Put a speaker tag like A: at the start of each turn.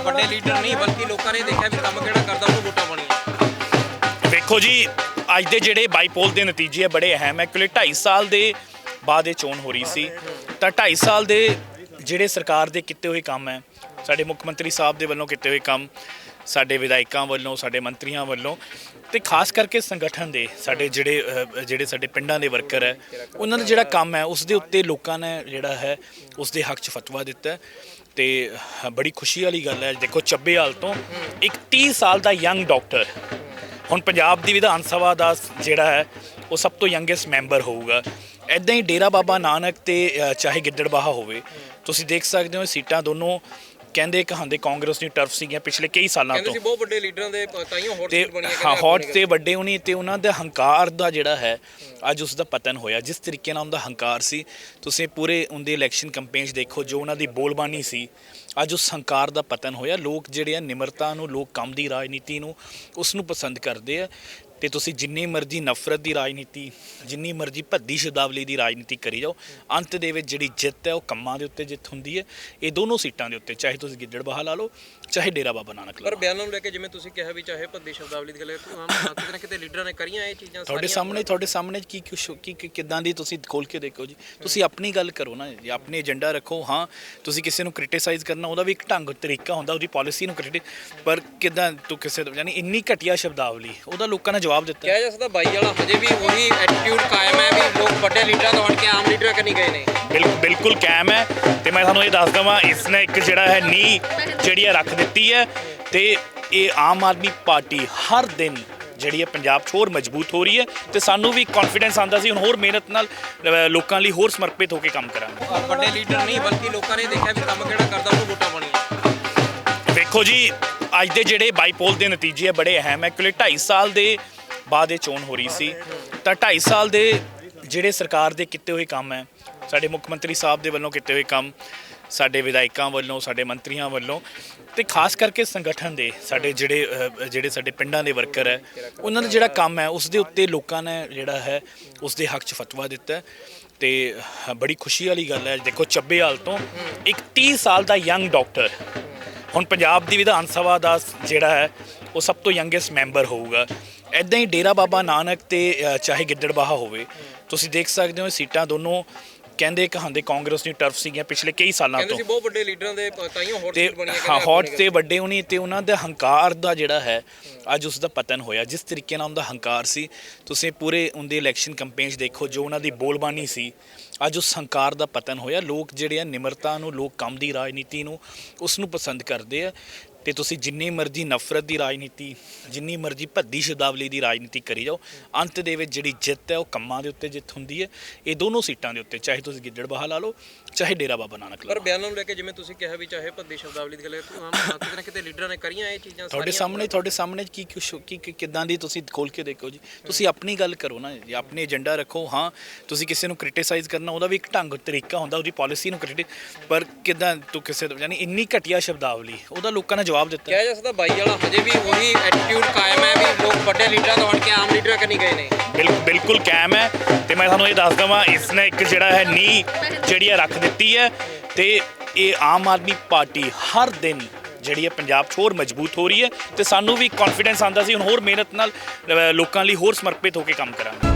A: ਲੋਕਾਂ ਨੇ ਦੇਖਿਆ ਵੀ ਕੰਮ ਕਿਹੜਾ ਕਰਦਾ, ਉਹਨੂੰ ਵੋਟਾਂ ਪਾਣੀਆਂ
B: ਵੇਖੋ ਜੀ, ਅੱਜ ਦੇ ਜਿਹੜੇ ਬਾਈਪੋਲ ਦੇ ਨਤੀਜੇ ਆ, ਬੜੇ ਅਹਿਮ ਹੈ ਕਿਉਂਕਿ 2.5 ਸਾਲ ਦੇ ਬਾਅਦ ਇਹ ਚੋਣ ਹੋ ਰਹੀ ਸੀ। ਤਾਂ 2.5 ਸਾਲ ਦੇ ਜਿਹੜੇ ਸਰਕਾਰ ਦੇ ਕੀਤੇ ਹੋਏ ਕੰਮ ਹੈ ਸਾਡੇ ਮੁੱਖ ਮੰਤਰੀ ਸਾਹਿਬ ਦੇ ਵੱਲੋਂ ਕੀਤੇ ਹੋਏ ਕੰਮ ਸਾਡੇ ਵਿਧਾਇਕਾਂ ਵੱਲੋਂ ਸਾਡੇ ਮੰਤਰੀਆਂ ਵੱਲੋਂ ਤੇ ਖਾਸ ਕਰਕੇ ਸੰਗਠਨ ਦੇ ਸਾਡੇ ਜਿਹੜੇ ਅਹ, ਜਿਹੜੇ ਸਾਡੇ ਪਿੰਡਾਂ ਦੇ ਵਰਕਰ ਹੈ ਉਹਨਾਂ ਦਾ ਜਿਹੜਾ ਕੰਮ ਹੈ ਉਸ ਦੇ ਉੱਤੇ ਲੋਕਾਂ ਨੇ ਜਿਹੜਾ ਹੈ ਉਸ ਦੇ ਹੱਕ 'ਚ ਫਤਵਾ ਦਿੱਤਾ ਹੈ। ਤੇ ਬੜੀ ਖੁਸ਼ੀ ਵਾਲੀ ਗੱਲ ਹੈ ਦੇਖੋ ਚੱਬੇ ਹਾਲ ਤੋਂ ਇੱਕ 30 ਸਾਲ ਦਾ ਯੰਗ ਡਾਕਟਰ ਹੁਣ ਪੰਜਾਬ ਦੀ ਵਿਧਾਨ ਸਭਾ ਦਾ ਜਿਹੜਾ ਹੈ ਉਹ ਸਭ ਤੋਂ ਯੰਗੈਸਟ ਮੈਂਬਰ ਹੋਊਗਾ। ਐਦਾਂ ਹੀ ਡੇਰਾ ਬਾਬਾ ਨਾਨਕ ਤੇ ਅ, ਚਾਹੇ ਗਿੱਦੜਬਾਹਾ ਹੋਵੇ ਤੁਸੀਂ ਦੇਖ ਸਕਦੇ ਹੋ ਇਹ ਸੀਟਾਂ ਦੋਨੋਂ ਕਹਿੰਦੇ ਕਹਾਂਦੇ ਕਾਂਗਰਸ ਦੀ ਟਰਫ ਸੀਗੀਆਂ ਪਿਛਲੇ ਕਈ ਸਾਲਾਂ
A: ਕਹਿੰਦੇ
B: ਤੋਂ।
A: ਸੀ ਬਹੁਤ ਵੱਡੇ ਲੀਡਰਾਂ ਦੇ ਤਾਈਓ ਹੌਟ
B: ਤੇ
A: ਸੀਟ ਬਣੀ ਹੈ
B: ਹਾਂ ਹੌਟ ਤੇ ਵੱਡੇ ਹੋਣੀ ਤੇ ਉਹਨਾਂ ਦਾ ਹੰਕਾਰ ਦਾ ਜਿਹੜਾ ਹੈ ਅੱਜ ਉਸ ਦਾ ਪਤਨ ਹੋਇਆ। ਜਿਸ ਤਰੀਕੇ ਨਾਲ ਉਹਦਾ ਹੰਕਾਰ ਸੀ ਤੁਸੀਂ ਪੂਰੇ ਉਹਦੇ ਇਲੈਕਸ਼ਨ ਕੈਂਪੇਨ 'ਚ ਦੇਖੋ ਜੋ ਉਹਨਾਂ ਦੀ ਬੋਲਬਾਨੀ ਸੀ ਅੱਜ ਉਸ ਹੰਕਾਰ ਦਾ ਪਤਨ ਹੋਇਆ। ਲੋਕ ਜਿਹੜੇ ਆ ਨਿਮਰਤਾ ਨੂੰ ਲੋਕ ਕੰਮ ਦੀ ਰਾਜਨੀਤੀ ਨੂੰ ਉਸ ਨੂੰ ਪਸੰਦ ਕਰਦੇ ਆ। ਤੇ ਤੁਸੀਂ ਜਿੰਨੀ ਮਰਜ਼ੀ ਨਫ਼ਰਤ ਦੀ ਰਾਜਨੀਤੀ ਜਿੰਨੀ ਮਰਜ਼ੀ ਭੱਦੀ ਸ਼ਬਦਾਵਲੀ ਦੀ ਰਾਜਨੀਤੀ ਕਰੀ ਜਾਓ ਅੰਤ ਦੇ ਵਿੱਚ ਜਿਹੜੀ ਜਿੱਤ ਹੈ ਉਹ ਕੰਮਾਂ ਦੇ ਉੱਤੇ ਜਿੱਤ ਹੁੰਦੀ ਹੈ। ਇਹ ਦੋਨੋਂ ਸੀਟਾਂ ਦੇ ਉੱਤੇ ਚਾਹੇ ਤੁਸੀਂ ਗਿੱਦੜਬਾਹਾ ਲਾ ਲਓ ਚਾਹੇ ਡੇਰਾ ਬਾਬਾ ਨਾਨਕ ਲਾ
A: ਪਰ
B: ਲਓ
A: ਬਿਆਨਾਂ ਨੂੰ ਲੈ ਕੇ ਜਿਵੇਂ ਤੁਸੀਂ ਕਿਹਾ ਵੀ ਚਾਹੇ ਭੱਦੀ ਸ਼ਬਦਾਵਲੀ ਦੀ ਗੱਲ ਆਮ ਕਿਤੇ ਨਾ ਕਿਤੇ ਲੀਡਰਾਂ ਨੇ ਕਰੀਆਂ ਇਹ ਚੀਜ਼ਾਂ
B: ਤੁਹਾਡੇ ਸਾਹਮਣੇ ਤੁਹਾਡੇ ਸਾਹਮਣੇ ਕੀ ਕੁਛ ਕੀ ਕੀ- ਕਿੱਦਾਂ ਦੀ ਤੁਸੀਂ ਖੋਲ ਕੇ ਦੇਖੋ ਜੀ। ਤੁਸੀਂ ਆਪਣੀ ਗੱਲ ਕਰੋ ਨਾ ਜੀ ਆਪਣੇ ਏਜੰਡਾ ਰੱਖੋ ਹਾਂ ਤੁਸੀਂ ਕਿਸੇ ਨੂੰ ਕ੍ਰਿਟਿਸਾਈਜ਼ ਕਰਨਾ ਉਹਦਾ ਵੀ ਇੱਕ ਢੰਗ ਤਰੀਕਾ ਹੁੰਦਾ ਉਹਦੀ ਪਾਲਿਸੀ ਨੂੰ ਕ੍ਰਿਟਿਕ ਪਰ ਕਿੱਦਾਂ ਤੂੰ ਕਿਸੇ ਦਾ ਯਾਨੀ ਇੰਨੀ ਘਟੀਆ ਸ਼ਬਦਾਵਲੀ ਉਹਦਾ ਲੋਕਾਂ ਨੇ ਜਵਾਬ ਦਿੱਤਾ।
A: ਕਿਹਾ ਜਾ ਸਕਦਾ ਬਾਈ ਵਾਲਾ ਹਜੇ ਵੀ ਉਹੀ ਐਟੀਟਿਊਡ ਕਾਇਮ ਹੈ ਵੀ ਲੋਕ ਵੱਡੇ ਲੀਡਰਾਂ ਤੋਂ ਹਟ ਕੇ ਆਮ ਲੀਡਰਾਂ ਕੰਨੀ ਗਏ ਨੇ।
B: ਬਿਲਕੁਲ ਬਿਲਕੁਲ ਕਾਇਮ ਹੈ ਤੇ ਮੈਂ ਤੁਹਾਨੂੰ ਇਹ ਦੱਸ ਦਵਾਂ ਇਸ ਨੇ ਇੱਕ ਜਿਹੜਾ ਹੈ ਨੀ ਜਿਹੜੀ ਹੈ ਰੱਖ ਦਿੱਤੀ ਹੈ ਤੇ ਇਹ ਆਮ ਆਦਮੀ ਪਾਰਟੀ ਹਰ ਦਿਨ ਜਿਹੜੀ ਹੈ ਪੰਜਾਬ 'ਚ ਹੋਰ ਮਜ਼ਬੂਤ ਹੋ ਰਹੀ ਹੈ ਤੇ ਸਾਨੂੰ ਵੀ ਕੌਨਫੀਡੈਂਸ ਆਂਦਾ ਸੀ ਹੁਣ ਹੋਰ ਮਿਹਨਤ ਨਾਲ ਲੋਕਾਂ ਲਈ ਹੋਰ ਸਮਰਪਿਤ ਹੋ ਕੇ ਕੰਮ ਕਰਾਂਗੇ।
A: ਵੱਡੇ ਲੀਡਰ ਨਹੀਂ ਬਲਕਿ ਲੋਕਾਂ ਨੇ ਦੇਖਿਆ ਵੀ ਕੰਮ ਕਿਹੜਾ ਕਰਦਾ ਉਹਨੂੰ ਵੋਟਾਂ ਪਾਣੀਆਂ
B: ਵੇਖੋ ਜੀ ਅੱਜ ਦੇ ਜਿਹੜੇ ਬਾਈਪੋਲ ਦੇ ਨਤੀਜੇ ਆ, ਬੜੇ ਅਹਿਮ ਹੈ ਕਿਉਂਕਿ 2.5 ਸਾਲ ਦੇ ਬਾਅਦ ਇਹ ਚੋਣ ਹੋ ਰਹੀ ਸੀ। ਤਾਂ 2.5 ਸਾਲ ਦੇ ਜਿਹੜੇ ਸਰਕਾਰ ਦੇ ਕੀਤੇ ਹੋਏ ਕੰਮ ਹੈ ਸਾਡੇ ਮੁੱਖ ਮੰਤਰੀ ਸਾਹਿਬ ਦੇ ਵੱਲੋਂ ਕੀਤੇ ਹੋਏ ਕੰਮ, ਸਾਡੇ ਵਿਧਾਇਕਾਂ ਵੱਲੋਂ, ਸਾਡੇ ਮੰਤਰੀਆਂ ਵੱਲੋਂ, ਤੇ ਖਾਸ ਕਰਕੇ ਸੰਗਠਨ ਦੇ, ਸਾਡੇ ਜਿਹੜੇ ਜਿਹੜੇ ਸਾਡੇ ਪਿੰਡਾਂ ਦੇ ਵਰਕਰ ਹੈ ਉਹਨਾਂ ਦਾ ਜਿਹੜਾ ਕੰਮ ਹੈ ਉਸ ਦੇ ਉੱਤੇ ਲੋਕਾਂ ਨੇ ਜਿਹੜਾ ਹੈ, ਉਸ ਦੇ ਹੱਕ 'ਚ ਫਤਵਾ ਦਿੱਤਾ। ਹੈ ਤੇ ਬੜੀ ਖੁਸ਼ੀ ਵਾਲੀ ਗੱਲ ਹੈ, ਦੇਖੋ ਚੱਬੇਹਾਲ ਤੋਂ ਇੱਕ 30 ਸਾਲ ਦਾ ਯੰਗ ਡਾਕਟਰ ਹੁਣ ਪੰਜਾਬ ਦੀ ਵਿਧਾਨ ਸਭਾ ਦਾ ਜਿਹੜਾ ਹੈ ਉਹ ਸਭ ਤੋਂ ਯੰਗੈਸਟ ਮੈਂਬਰ ਹੋਊਗਾ। ਐਦਾਂ ਹੀ ਡੇਰਾ ਬਾਬਾ ਨਾਨਕ ਤੇ ਅ, ਚਾਹੇ ਗਿੱਦੜਬਾਹਾ ਹੋਵੇ ਤੁਸੀਂ ਦੇਖ ਸਕਦੇ ਹੋ ਇਹ ਸੀਟਾਂ ਦੋਨੋਂ ਕਹਿੰਦੇ ਕਹਾਂਦੇ ਕਾਂਗਰਸ ਦੀ ਟਰਫ ਸੀਗੀਆਂ ਪਿਛਲੇ ਕਈ ਸਾਲਾਂ
A: ਕਹਿੰਦੇ
B: ਤੋਂ।
A: ਸੀ ਬਹੁਤ ਵੱਡੇ ਲੀਡਰਾਂ ਦੇ ਤਾਈਓ ਹੌਟ
B: ਤੇ
A: ਸੀਟ ਬਣੀ ਹੈ
B: ਹਾਂ ਹੌਟ ਤੇ ਵੱਡੇ ਹੋਣੀ ਤੇ ਉਹਨਾਂ ਦਾ ਹੰਕਾਰ ਦਾ ਜਿਹੜਾ ਹੈ ਅੱਜ ਉਸ ਦਾ ਪਤਨ ਹੋਇਆ। ਜਿਸ ਤਰੀਕੇ ਨਾਲ ਉਹਦਾ ਹੰਕਾਰ ਸੀ ਤੁਸੀਂ ਪੂਰੇ ਉਹਦੇ ਇਲੈਕਸ਼ਨ ਕੈਂਪੇਨ 'ਚ ਦੇਖੋ ਜੋ ਉਹਨਾਂ ਦੀ ਬੋਲਬਾਨੀ ਸੀ ਅੱਜ ਉਸ ਹੰਕਾਰ ਦਾ ਪਤਨ ਹੋਇਆ। ਲੋਕ ਜਿਹੜੇ ਆ ਨਿਮਰਤਾ ਨੂੰ ਲੋਕ ਕੰਮ ਦੀ ਰਾਜਨੀਤੀ ਨੂੰ ਉਸ ਨੂੰ ਪਸੰਦ ਕਰਦੇ ਆ। ਤੇ ਤੁਸੀਂ ਜਿੰਨੀ ਮਰਜ਼ੀ ਨਫ਼ਰਤ ਦੀ ਰਾਜਨੀਤੀ ਜਿੰਨੀ ਮਰਜ਼ੀ ਭੱਦੀ ਸ਼ਬਦਾਵਲੀ ਦੀ ਰਾਜਨੀਤੀ ਕਰੀ ਜਾਓ ਅੰਤ ਦੇ ਵਿੱਚ ਜਿਹੜੀ ਜਿੱਤ ਹੈ ਉਹ ਕੰਮਾਂ ਦੇ ਉੱਤੇ ਜਿੱਤ ਹੁੰਦੀ ਹੈ। ਇਹ ਦੋਨੋਂ ਸੀਟਾਂ ਦੇ ਉੱਤੇ ਚਾਹੇ ਤੁਸੀਂ ਗਿੱਦੜਬਾਹਾ ਲਾ ਲਓ ਚਾਹੇ ਡੇਰਾ ਬਾਬਾ ਨਾਨਕ ਲਾ
A: ਪਰ
B: ਲਓ।
A: ਬਿਆਨਾਂ ਨੂੰ ਲੈ ਕੇ ਜਿਵੇਂ ਤੁਸੀਂ ਕਿਹਾ ਵੀ ਚਾਹੇ ਭੱਦੀ ਸ਼ਬਦਾਵਲੀ ਦੀ ਗੱਲ ਕਰੀਏ ਆਮ ਕਿਤੇ ਨਾ ਕਿਤੇ ਲੀਡਰਾਂ ਨੇ ਕਰੀਆਂ ਇਹ ਚੀਜ਼ਾਂ
B: ਤੁਹਾਡੇ ਸਾਹਮਣੇ ਤੁਹਾਡੇ ਸਾਹਮਣੇ ਕੀ ਕੁਛ ਕੀ ਕੀ- ਕਿੱਦਾਂ ਦੀ ਤੁਸੀਂ ਖੋਲ ਕੇ ਦੇਖੋ ਜੀ। ਤੁਸੀਂ ਆਪਣੀ ਗੱਲ ਕਰੋ ਨਾ ਜੀ ਆਪਣੇ ਏਜੰਡਾ ਰੱਖੋ ਹਾਂ ਤੁਸੀਂ ਕਿਸੇ ਨੂੰ ਕ੍ਰਿਟਿਸਾਈਜ਼ ਕਰਨਾ ਉਹਦਾ ਵੀ ਇੱਕ ਢੰਗ ਤਰੀਕਾ ਹੁੰਦਾ ਉਹਦੀ ਪਾਲਿਸੀ ਨੂੰ ਕ੍ਰਿਟਿਕ ਪਰ ਕਿੱਦਾਂ ਤੂੰ ਕਿਸੇ ਦਾ ਯਾਨੀ ਇੰਨੀ ਘਟੀਆ ਸ਼ਬਦਾਵਲੀ ਉਹਦਾ ਲੋਕਾਂ ਨੇ ਜਵਾਬ ਦਿੱਤਾ।
A: ਕਿਹਾ ਜਾ ਸਕਦਾ ਬਾਈ ਵਾਲਾ ਹਜੇ ਵੀ ਉਹੀ ਐਟੀਟਿਊਡ ਕਾਇਮ ਹੈ ਵੀ ਲੋਕ ਵੱਡੇ ਲੀਡਰਾਂ ਤੋਂ ਹਟ ਕੇ ਆਮ ਲੀਡਰਾਂ ਕੰਨੀ ਗਏ ਨੇ
B: ਬਿਲਕੁਲ ਬਿਲਕੁਲ ਕਾਇਮ ਹੈ। ਤੇ ਮੈਂ ਤੁਹਾਨੂੰ ਇਹ ਦੱਸ ਦਵਾਂ ਇਸ ਨੇ ਇੱਕ ਜਿਹੜਾ ਹੈ ਨੀ ਜਿਹੜੀ ਹੈ ਰੱਖ ਦਿੱਤੀ ਹੈ। ਤੇ ਇਹ ਆਮ ਆਦਮੀ ਪਾਰਟੀ ਹਰ ਦਿਨ ਜਿਹੜੀ ਹੈ ਪੰਜਾਬ 'ਚ ਹੋਰ ਮਜ਼ਬੂਤ ਹੋ ਰਹੀ ਹੈ। ਤੇ ਸਾਨੂੰ ਵੀ ਕੌਨਫੀਡੈਂਸ ਆਂਦਾ ਸੀ ਹੁਣ ਹੋਰ ਮਿਹਨਤ ਨਾਲ ਲੋਕਾਂ ਲਈ ਹੋਰ ਸਮਰਪਿਤ ਹੋ ਕੇ ਕੰਮ ਕਰਾਂਗੇ।